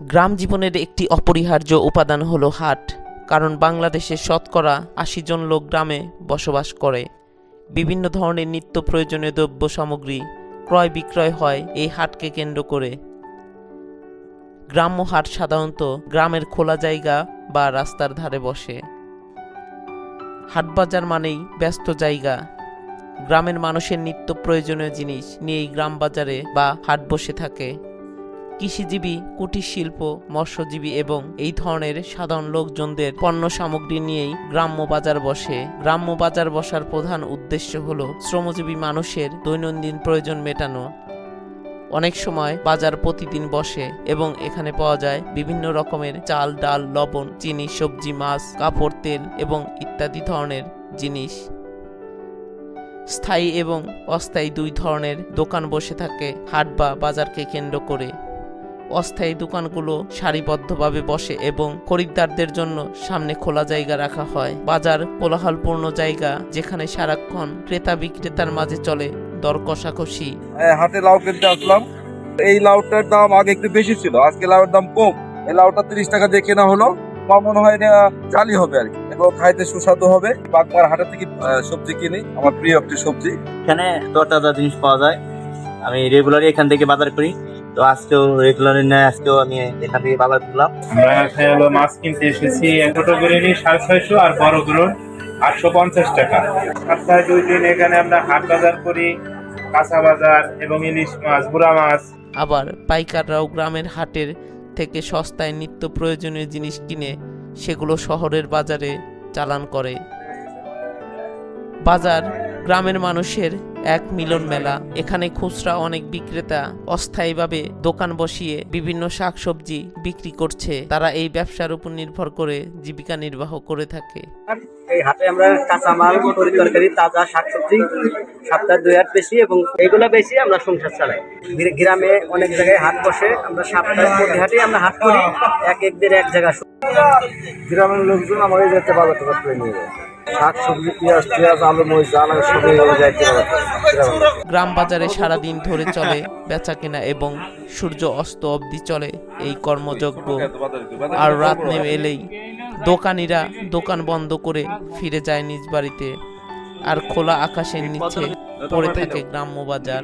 গ্রাম জীবনের একটি অপরিহার্য উপাদান হলো হাট, কারণ বাংলাদেশের শতকরা আশি জন লোক গ্রামে বসবাস করে। বিভিন্ন ধরনের নিত্য প্রয়োজনীয় দ্রব্য সামগ্রী ক্রয় বিক্রয় হয় এই হাটকে কেন্দ্র করে। গ্রাম্য হাট সাধারণত গ্রামের খোলা জায়গা বা রাস্তার ধারে বসে। হাটবাজার মানেই ব্যস্ত জায়গা। গ্রামের মানুষের নিত্য প্রয়োজনীয় জিনিস নিয়েই গ্রাম বাজারে বা হাট বসে থাকে। কৃষিজীবী কুটির শিল্প মৎস্যজীবী এবং এই ধরনের সাধারণ লোকজনদের পণ্য সামগ্রী নিয়েই গ্রাম্য বাজার বসে। গ্রাম্য বাজার বসার প্রধান উদ্দেশ্য হল শ্রমজীবী মানুষের দৈনন্দিন প্রয়োজন মেটানো। অনেক সময় বাজার প্রতিদিন বসে এবং এখানে পাওয়া যায় বিভিন্ন রকমের চাল, ডাল, লবণ, চিনি, সবজি, মাছ, কাপড়, তেল এবং ইত্যাদি ধরনের জিনিস। স্থায়ী এবং অস্থায়ী দুই ধরনের দোকান বসে থাকে হাট বা বাজারকে কেন্দ্র করে। অস্থায়ী দোকানগুলো সারিবদ্ধভাবে বসে এবং খরিদ্দারদের জন্য সামনে খোলা জায়গা রাখা হয়। বাজার কোলাহলপূর্ণ জায়গা যেখানে সারাক্ষণ ক্রেতা বিক্রেতার মাঝে চলে দর কষাকষি। হ্যাঁ, হাটে লাউ কিনতে আসলাম। এই লাউটার দাম আগে একটু বেশি ছিল আজকে লাউয়ের দাম কম। এই লাউটা তিরিশ টাকা দিয়ে কেনা হলো আমার মনে হয় এটা জালি হবে আর কি। এগুলো খাইতে সুস্বাদু হবে। বাগমার হাটের থেকে আহ, সবজি কিনি আমার প্রিয় একটি সবজি। এখানে তরতাজা জিনিস পাওয়া যায়। আমি রেগুলারই এখান থেকে বাজার করি। তো আজকেও রেগুলার নেয় আজকেও আমি এখান থেকে বাজার করলাম। আমরা এখানে হলো মাছ কিনতে এসেছি ছোট করে নিই সাড়ে ছয়শো আর বড় আটশো পঞ্চাশ টাকা। সপ্তাহে দুই দিন এখানে আমরা হাট বাজার করি কাঁচা বাজার এবং ইলিশ মাছ বুড়া মাছ। আবার পাইকাররাও গ্রামের হাটের থেকে সস্তায় নিত্য প্রয়োজনীয় জিনিস কিনে সেগুলো শহরের বাজারে চালান করে। বাজার গ্রামের মানুষের এক মিলন মেলা। এখানে খুচরা অনেক বিক্রেতা অস্থায়ীভাবে দোকান বসিয়ে বিভিন্ন শাকসবজি বিক্রি করছে। তারা এই ব্যবসার উপর নির্ভর করে জীবিকা নির্বাহ করে থাকে। এই হাটে আমরা কাঁচামাল তরি তরকারি তাজা শাকসবজি সপ্তাহে দুই হাট বেশি এবং এইগুলো বেশি আমরা সংসার চালাই। গ্রামে অনেক জায়গায় হাট বসে আমরা সপ্তাহে প্রতি হাটে আমরা হাট করি। এক এক দিন এক জায়গা গ্রামের লোকজন বাজার টাজার করে নিয়ে যায়। গ্রাম বাজারে সারাদিন ধরে চলে বেচা কেনা এবং সূর্য অস্ত অবধি চলে এই কর্মযজ্ঞ। আর রাত নেমে এলেই দোকানিরা দোকান বন্ধ করে ফিরে যায় নিজ বাড়িতে। আর খোলা আকাশের নিচে পড়ে থাকে গ্রাম্য বাজার।